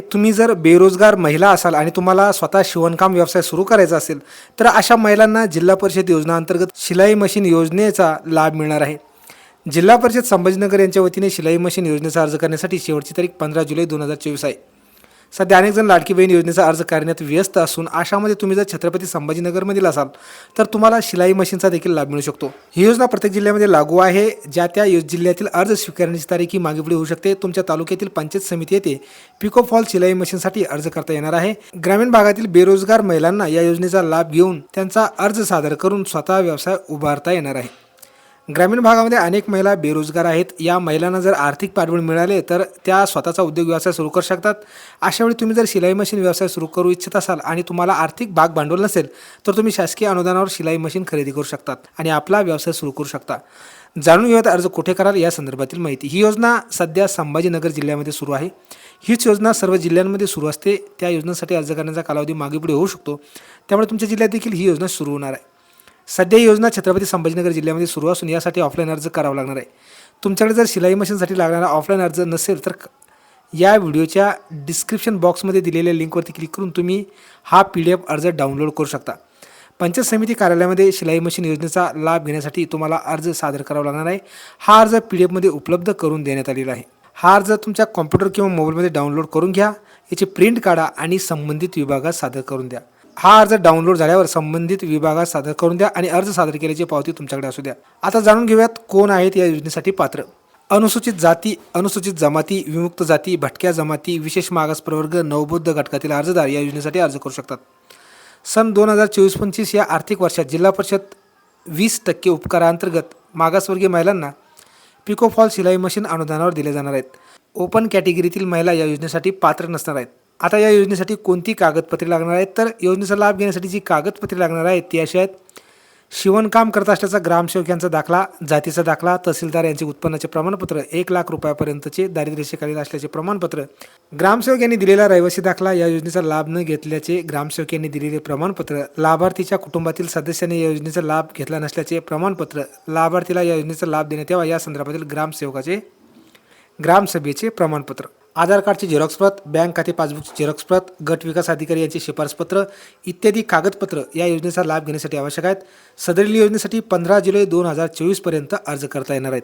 तुम्ही जर बेरोजगार महिला असाल आणि तुम्हाला स्वतः शिवणकाम व्यवसाय सुरू करायचा असेल तर अशा महिलांना जिल्हा परिषद योजनांतर्गत शिलाई मशीन योजनेचा लाभ मिळणार आहे. जिल्हा परिषद संभाजीनगर यांच्या वतीने शिलाई मशीन योजनेचा अर्ज करण्यासाठी शेवटची तारीख पंधरा जुलै दोन हजार चोवीस आहे. सध्या अनेक जण लाडकी बहीण योजनेचा अर्ज करण्यात व्यस्त असून अशामध्ये तुम्ही जर छत्रपती संभाजीनगरमधील असाल तर तुम्हाला शिलाई मशीनचा देखील लाभ मिळू शकतो. ही योजना प्रत्येक जिल्ह्यामध्ये लागू आहे. ज्या त्या जिल्ह्यातील अर्ज स्वीकारण्याची तारीख ही मागे पुढे होऊ शकते. तुमच्या तालुक्यातील पंचायत समिती येथे पिको फॉल शिलाई मशीनसाठी अर्ज करता येणार आहे. ग्रामीण भागातील बेरोजगार महिलांना या योजनेचा लाभ घेऊन त्यांचा अर्ज सादर करून स्वतः व्यवसाय उभारता येणार आहे. ग्रामीण भागामध्ये अनेक महिला बेरोजगार आहेत. या महिलांना जर आर्थिक पाठबळ मिळाले तर त्या स्वतःचा उद्योग व्यवसाय सुरू करू शकतात. अशावेळी तुम्ही जर शिलाई मशीन व्यवसाय सुरू करू इच्छित असाल आणि तुम्हाला आर्थिक भाग भांडवल नसेल तर तुम्ही शासकीय अनुदानावर शिलाई मशीन खरेदी करू शकतात आणि आपला व्यवसाय सुरू करू शकता. जाणून घेऊयात अर्ज कुठे कराल या संदर्भातील माहिती. ही योजना सध्या संभाजीनगर जिल्ह्यामध्ये सुरू आहे. हीच योजना सर्व जिल्ह्यांमध्ये सुरू असते. त्या योजनेसाठी अर्ज करण्याचा कालावधी मागे पुढे होऊ शकतो. त्यामुळे तुमच्या जिल्ह्यात देखील ही योजना सुरू होणार आहे. सध्या ही योजना छत्रपती संभाजीनगर जिल्ह्यामध्ये सुरू असून यासाठी ऑफलाईन अर्ज करावा लागणार आहे. तुमच्याकडे जर शिलाई मशीनसाठी लागणारा ऑफलाईन अर्ज नसेल तर या व्हिडिओच्या डिस्क्रिप्शन बॉक्समध्ये दिलेल्या लिंकवरती क्लिक करून तुम्ही हा पी डी एफ अर्ज डाउनलोड करू शकता. पंचायत समिती कार्यालयामध्ये शिलाई मशीन योजनेचा लाभ घेण्यासाठी तुम्हाला अर्ज सादर करावा लागणार आहे. हा अर्ज पी डी एफमध्ये उपलब्ध करून देण्यात आलेला आहे. हा अर्ज तुमच्या कॉम्प्युटर किंवा मोबाईलमध्ये डाउनलोड करून घ्या. याची प्रिंट काढा आणि संबंधित विभागात सादर करून द्या. हा अर्ज डाउनलोड झाल्यावर संबंधित विभागात सादर करून द्या आणि अर्ज सादर केल्याची पावती तुमच्याकडे असू द्या. आता जाणून घेऊयात कोण आहेत या योजनेसाठी पात्र. अनुसूचित जाती अनुसूचित जमाती विमुक्त जाती भटक्या जमाती विशेष मागास प्रवर्ग नवबौद्ध घटकातील अर्जदार या योजनेसाठी अर्ज करू शकतात. सन दोन हजार चोवीस पंचवीस या आर्थिक वर्षात जिल्हा परिषद वीस टक्के उपकारांतर्गत मागासवर्गीय महिलांना पिकोफॉल शिलाई मशीन अनुदानावर दिले जाणार आहेत. ओपन कॅटेगरीतील महिला या योजनेसाठी पात्र नसणार आहेत. आता या योजनेसाठी कोणती कागदपत्रे लागणार आहेत? तर योजनेचा लाभ घेण्यासाठी जी कागदपत्रे लागणार आहेत ती अशी आहेत. शिवणकाम करत असल्याचा ग्रामसेवक यांचा दाखला जातीचा दाखला तहसीलदार यांचे उत्पन्नाचे प्रमाणपत्र एक लाख रुपयापर्यंतचे दारिद्र्यशेखाली असल्याचे प्रमाणपत्र. ग्रामसेवक यांनी दिलेला रहिवासी दाखला या योजनेचा लाभ न घेतल्याचे ग्रामसेवक यांनी दिलेले प्रमाणपत्र. लाभार्थीच्या कुटुंबातील सदस्याने या योजनेचा लाभ घेतला नसल्याचे प्रमाणपत्र. लाभार्थीला या योजनेचा लाभ देण्यात यावा या संदर्भातील ग्रामसेवकाचे ग्रामसभेचे प्रमाणपत्र. आधार कार्डची झेरॉक्स प्रत बँक खाते पासबुकची झेरॉक्स प्रत गट विकास अधिकारी यांचे शिफारसपत्र इत्यादी कागदपत्र या योजनेचा लाभ घेण्यासाठी आवश्यक आहेत. सदरील योजनेसाठी पंधरा जुलै दोन हजार चोवीसपर्यंत अर्ज करता येणार आहेत.